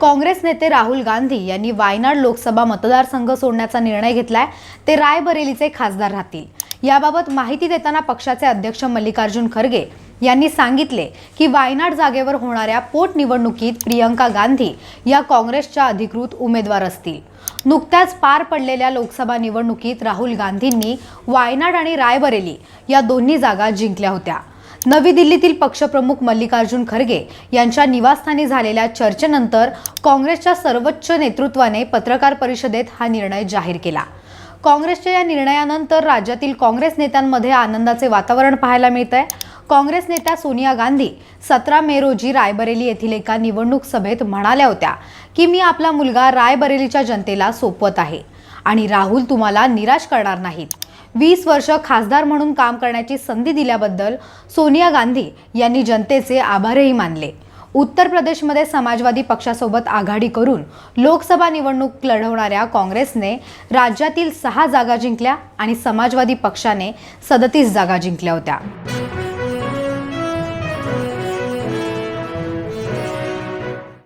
काँग्रेस नेते राहुल गांधी यांनी वायनाड लोकसभा मतदारसंघ सोडण्याचा निर्णय घेतलाय. ते रायबरेलीचे खासदार राहतील. याबाबत माहिती देताना पक्षाचे अध्यक्ष मल्लिकार्जुन खरगे यांनी सांगितले की वायनाड जागेवर होणाऱ्या पोटनिवडणुकीत प्रियंका गांधी या काँग्रेसच्या अधिकृत उमेदवार असतील. नुकत्याच पार पडलेल्या लोकसभा निवडणुकीत राहुल गांधींनी वायनाड आणि रायबरेली या दोन्ही जागा जिंकल्या होत्या. नवी दिल्लीतील पक्षप्रमुख मल्लिकार्जुन खरगे यांच्या निवासस्थानी झालेल्या चर्चेनंतर काँग्रेसच्या सर्वोच्च नेतृत्वाने पत्रकार परिषदेत हा निर्णय जाहीर केला. काँग्रेसच्या या निर्णयानंतर राज्यातील काँग्रेस नेत्यांमध्ये आनंदाचे वातावरण पाहायला मिळत आहे काँग्रेस नेत्या सोनिया गांधी सतरा मे रोजी रायबरेली येथील एका निवडणूक सभेत म्हणाल्या होत्या की मी आपला मुलगा रायबरेलीच्या जनतेला सोपवत आहे आणि राहुल तुम्हाला निराश करणार नाहीत. वीस वर्ष खासदार म्हणून काम करण्याची संधी दिल्याबद्दल सोनिया गांधी यांनी जनतेचे आभारही मानले. उत्तर प्रदेशमध्ये समाजवादी पक्षासोबत आघाडी करून लोकसभा निवडणूक लढवणाऱ्या काँग्रेसने राज्यातील सहा जागा जिंकल्या आणि समाजवादी पक्षाने सदतीस जागा जिंकल्या होत्या.